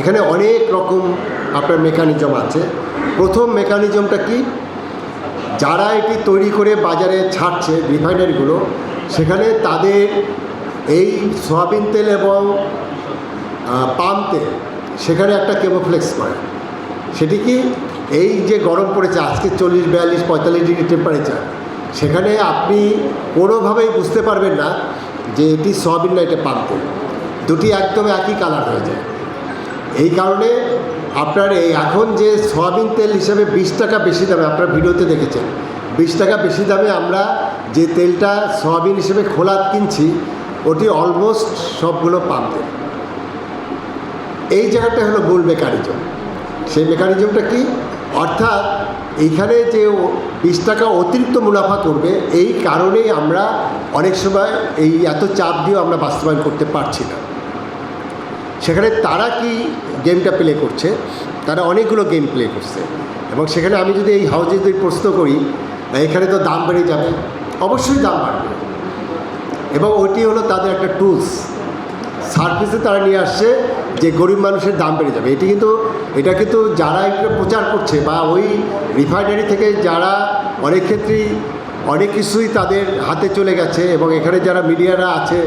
এখানে অনেক রকম আপনার মেকানিজম আছে। প্রথম মেকানিজমটা কি? যারা এটি তৈরি করে বাজারে ছাড়ছে রিফাইনারিগুলো সেখানে তাদের এই সয়াবিন তেল এবং পাম তেল, সেখানে একটা কেমোফ্লেক্স করে। সেটি কি? এই যে গরম পড়েছে, আজকে চল্লিশ, বিয়াল্লিশ, পঁয়তাল্লিশ ডিগ্রি টেম্পারেচার সেখানে আপনি কোনোভাবেই বুঝতে পারবেন না যে এটি সয়াবিন না, এটা পাম তেল। দুটি একদম একই কালার হয়ে যায়। এই কারণে আপনার এই এখন যে সয়াবিন তেল হিসেবে বিশ টাকা বেশি দামে, আপনার ভিডিওতে দেখেছেন, বিশ টাকা বেশি দামে আমরা যে তেলটা সয়াবিন হিসেবে খোলা কিনছি, ওটি অলমোস্ট সবগুলো পাম তেল। এই জায়গাটা হলো মূল মেকানিজম সেই মেকানিজমটা কি? অর্থাৎ এইখানে যে বিশ টাকা অতিরিক্ত মুনাফা করবে, এই কারণেই আমরা অনেক সময় এই এত চাপ দিয়েও আমরা বাস্তবায়ন করতে পারছি না। সেখানে তারা কি গেমটা প্লে করছে? তারা অনেকগুলো গেম প্লে করছে। এবং সেখানে আমি যদি এই হাউজে যদি প্রশ্ন করি এখানে তো দাম বেড়ে যাবে? অবশ্যই দাম বাড়বে। এবং ওইটি হলো তাদের একটা টুলস সার্ভিসে তারা নিয়ে আসছে যে গরিব মানুষের দাম বেড়ে যাবে। এটি কিন্তু, এটা কিন্তু যারা এটা প্রচার করছে বা ওই রিফাইনারি থেকে যারা অনেক ক্ষেত্রেই অনেক কিছুই তাদের হাতে চলে গেছে এবং এখানে যারা মিডিয়ারা আছে